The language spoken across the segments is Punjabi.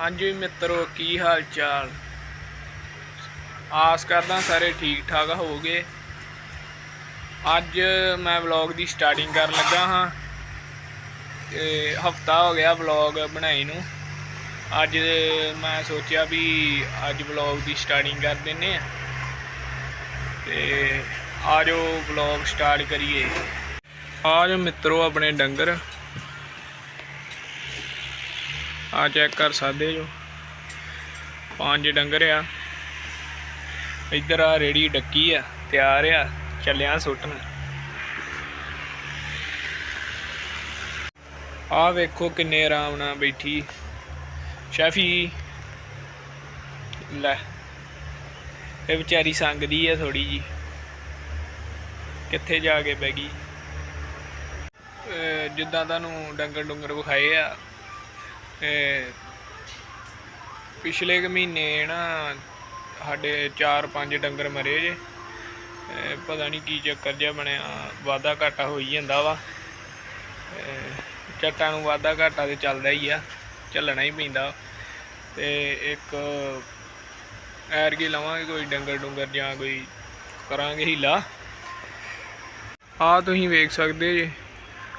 ਹਾਂਜੀ ਮਿੱਤਰੋ, ਕੀ ਹਾਲ ਚਾਲ ਆਸ ਕਰਦਾ ਸਾਰੇ ਠੀਕ ਠਾਕ ਹੋਵੋਗੇ। ਅੱਜ ਮੈਂ ਵਲੌਗ ਦੀ ਸਟਾਰਟਿੰਗ ਕਰਨ ਲੱਗਾ ਹਾਂ। ਤੇ ਹਫਤਾ ਹੋ ਗਿਆ ਵਲੌਗ ਬਣਾਈ ਨੂੰ। ਅੱਜ ਮੈਂ ਸੋਚਿਆ ਵੀ ਅੱਜ ਵਲੌਗ ਦੀ ਸਟਾਰਟਿੰਗ ਕਰ ਦਿੰਨੇ ਆ। ਤੇ ਆਜੋ ਵਲੌਗ ਸਟਾਰਟ ਕਰੀਏ। ਆਜੋ ਮਿੱਤਰੋ, ਆਪਣੇ ਡੰਗਰ। ਆ ਚੈੱਕ ਕਰ ਸਕਦੇ ਜੋ। ਪੰਜ ਡੰਗਰ ਆ। ਇੱਧਰ ਆ ਰੇੜੀ ਡੱਕੀ ਆ, ਤਿਆਰ ਆ, ਚੱਲਿਆ ਸੁੱਟਣ। ਆ ਵੇਖੋ ਕਿੰਨੇ ਆਰਾਮ ਨਾਲ ਬੈਠੀ। ਸ਼ੈਫੀ, ਲੈ। ਇਹ ਵਿਚਾਰੀ ਸੰਗਦੀ ਆ ਥੋੜੀ ਜੀ ਕਿੱਥੇ ਜਾ ਕੇ ਬਹਿ ਗਈ? ਜਿੱਦਾਂ ਤੁਹਾਨੂੰ ਡੰਗਰ ਡੁੰਗਰ ਵਿਖਾਏ ਆ ਪਿਛਲੇ ਕੁ ਮਹੀਨੇ ਨਾ ਸਾਡੇ 4-5 ਡੰਗਰ ਮਰੇ ਜੇ। ਪਤਾ ਨਹੀਂ ਕੀ ਚੱਕਰ ਜਿਹਾ ਬਣਿਆ, ਵਾਧਾ ਘਾਟਾ ਹੋਈ ਜਾਂਦਾ ਵਾ। ਚੱਟਾਂ ਨੂੰ ਵਾਧਾ ਘਾਟਾ ਤੇ ਚੱਲਦਾ ਹੀ ਆ, ਚੱਲਣਾ ਹੀ ਪੈਂਦਾ। ਤੇ ਇੱਕ ਐਰਗੀ ਲਵਾਂਗੇ ਕੋਈ ਡੰਗਰ ਡੁੰਗਰ ਜਾਂ ਕੋਈ ਕਰਾਂਗੇ ਹੀਲਾ। ਆ ਤੁਸੀਂ ਵੇਖ ਸਕਦੇ ਜੇ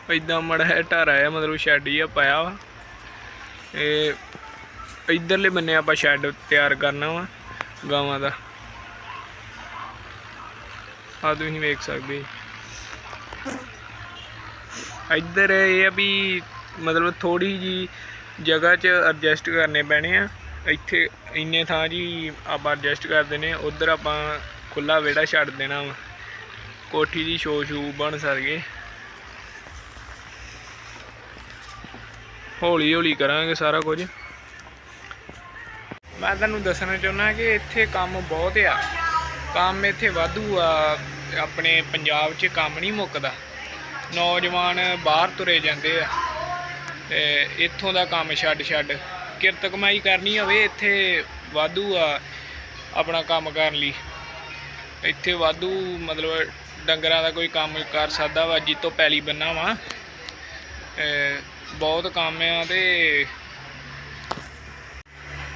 ਇਦਾਂ ਮੜਾ ਹੈ ਢਾਰਾ ਆ ਮਤਲਬ ਸ਼ੈੱਡ ਹੀ ਆ ਪਾਇਆ ਵਾ। ਇਹ ਇਧਰਲੇ ਬੰਨੇ ਆਪਾਂ ਸ਼ੈੱਡ ਤਿਆਰ ਕਰਨਾ ਵਾ, ਗਾਵਾਂ ਦਾ। ਆ ਤੁਸੀਂ ਵੇਖ ਸਕਦੇ ਇੱਧਰ ਇਹ ਆ ਵੀ ਮਤਲਬ ਥੋੜੀ ਜੀ ਜਗ੍ਹਾ 'ਚ ਐਡਜਸਟ ਕਰਨੇ ਪੈਣੇ ਆ। ਇੱਥੇ ਇੰਨੇ ਥਾਂ ਜੀ ਆਪਾਂ ਐਡਜਸਟ ਕਰ ਦਿੰਨੇ ਉਧਰ ਆਪਾਂ ਖੁੱਲਾ ਵਿਹੜਾ ਛੱਡ ਦੇਣਾ ਵਾ। ਕੋਠੀ ਦੀ ਸ਼ੋ ਸ਼ੂ ਬਣ ਸਰਗੇ ਹੌਲੀ ਹੌਲੀ ਕਰਾਂਗੇ ਸਾਰਾ ਕੁਝ। ਮੈਂ ਤੁਹਾਨੂੰ ਦੱਸਣਾ ਚਾਹੁੰਦਾ ਕਿ ਇੱਥੇ ਕੰਮ ਬਹੁਤ ਆ। ਕੰਮ ਇੱਥੇ ਵਾਧੂ ਆ, ਆਪਣੇ ਪੰਜਾਬ 'ਚ ਕੰਮ ਨਹੀਂ ਮੁੱਕਦਾ। ਨੌਜਵਾਨ ਬਾਹਰ ਤੁਰੇ ਜਾਂਦੇ ਆ। ਤੇ ਇੱਥੋਂ ਦਾ ਕੰਮ ਛੱਡ ਛੱਡ, ਕਿਰਤ ਕਮਾਈ ਕਰਨੀ ਹੋਵੇ ਇੱਥੇ ਵਾਧੂ ਆ ਆਪਣਾ ਕੰਮ ਕਰਨ ਲਈ। ਇੱਥੇ ਵਾਧੂ ਮਤਲਬ ਡੰਗਰਾਂ ਦਾ ਕੋਈ ਕੰਮ ਕਰ ਸਕਦਾ ਵਾ, ਜਿੱਤੋਂ ਪੈਲੀ ਬੰਨਾ ਵਾ ਬਹੁਤ ਕੰਮ ਆ ਤੇ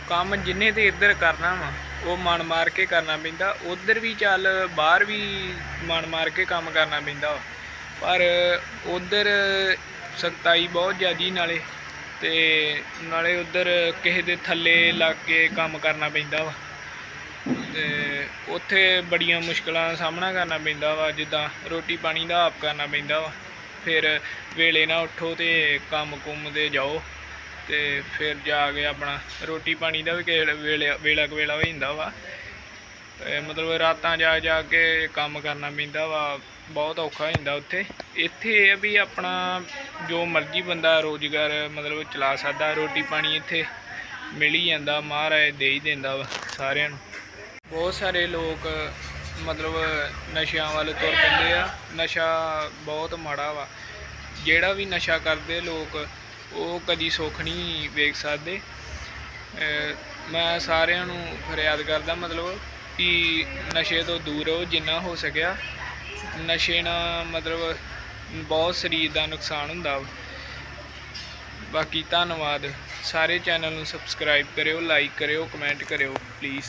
ਕੰਮ ਜਿੰਨੇ ਤੇ ਇੱਧਰ ਕਰਨਾ ਵਾ, ਉਹ ਮਨ ਮਾਰ ਕੇ ਕਰਨਾ ਪੈਂਦਾ। ਉਧਰ ਵੀ ਚੱਲ, ਬਾਹਰ ਵੀ ਮਨ ਮਾਰ ਕੇ ਕੰਮ ਕਰਨਾ ਪੈਂਦਾ ਵਾ। ਪਰ ਉਧਰ ਸਖਤਾਈ ਬਹੁਤ ਜ਼ਿਆਦੀ ਨਾਲੇ, ਤੇ ਨਾਲੇ ਉਧਰ ਕਿਸੇ ਦੇ ਥੱਲੇ ਲੱਗ ਕੇ ਕੰਮ ਕਰਨਾ ਪੈਂਦਾ ਵਾ। ਤੇ ਉੱਥੇ ਬੜੀਆਂ ਮੁਸ਼ਕਲਾਂ ਦਾ ਸਾਹਮਣਾ ਕਰਨਾ ਪੈਂਦਾ ਵਾ, ਜਿੱਦਾਂ ਰੋਟੀ ਪਾਣੀ ਦਾ ਆਪ ਕਰਨਾ ਪੈਂਦਾ ਵਾ। ਫਿਰ ਵੇਲੇ ਨਾ ਉੱਠੋ ਤੇ ਕੰਮ ਕੁੰਮ ਤੇ ਜਾਓ ਤੇ ਫਿਰ ਜਾ ਕੇ ਆਪਣਾ ਰੋਟੀ ਪਾਣੀ ਦਾ ਵੀ ਕਿਸੇ ਵੇਲੇ ਵੇਲਾ ਕੁ ਵੇਲਾ ਹੋ ਜਾਂਦਾ ਵਾ। ਤੇ ਮਤਲਬ ਰਾਤਾਂ ਜਾ ਜਾ ਕੇ ਕੰਮ ਕਰਨਾ ਪੈਂਦਾ ਵਾ, ਬਹੁਤ ਔਖਾ ਹੋ ਜਾਂਦਾ ਉੱਥੇ। ਇੱਥੇ ਇਹ ਆ ਵੀ ਆਪਣਾ ਜੋ ਮਰਜ਼ੀ ਬੰਦਾ ਰੋਜ਼ਗਾਰ ਮਤਲਬ ਚਲਾ ਸਕਦਾ, ਰੋਟੀ ਪਾਣੀ ਇੱਥੇ ਮਿਲ ਹੀ ਜਾਂਦਾ, ਮਹਾਰਾਜ ਦੇ ਹੀ ਦਿੰਦਾ ਵਾ ਸਾਰਿਆਂ ਨੂੰ। ਬਹੁਤ ਸਾਰੇ ਲੋਕ ਮਤਲਬ ਨਸ਼ਿਆਂ ਵੱਲ ਤੁਰ ਪੈਂਦੇ ਆ। ਨਸ਼ਾ ਬਹੁਤ ਮਾੜਾ ਵਾ। ਜਿਹੜਾ ਵੀ ਨਸ਼ਾ ਕਰਦੇ ਲੋਕ, ਉਹ ਕਦੀ ਸੁੱਖ ਨਹੀਂ ਵੇਖ ਸਕਦੇ। ਮੈਂ ਸਾਰਿਆਂ ਨੂੰ ਫਰਿਆਦ ਕਰਦਾ ਮਤਲਬ ਕਿ ਨਸ਼ੇ ਤੋਂ ਦੂਰ ਰਹੋ ਜਿੰਨਾ ਹੋ ਸਕਿਆ। ਨਸ਼ੇ ਨਾਲ ਮਤਲਬ ਬਹੁਤ ਸਰੀਰ ਦਾ ਨੁਕਸਾਨ ਹੁੰਦਾ ਵਾ। ਬਾਕੀ ਧੰਨਵਾਦ। ਸਾਰੇ ਚੈਨਲ ਨੂੰ ਸਬਸਕ੍ਰਾਈਬ ਕਰਿਓ, ਲਾਈਕ ਕਰਿਓ, ਕਮੈਂਟ ਕਰਿਓ ਪਲੀਜ਼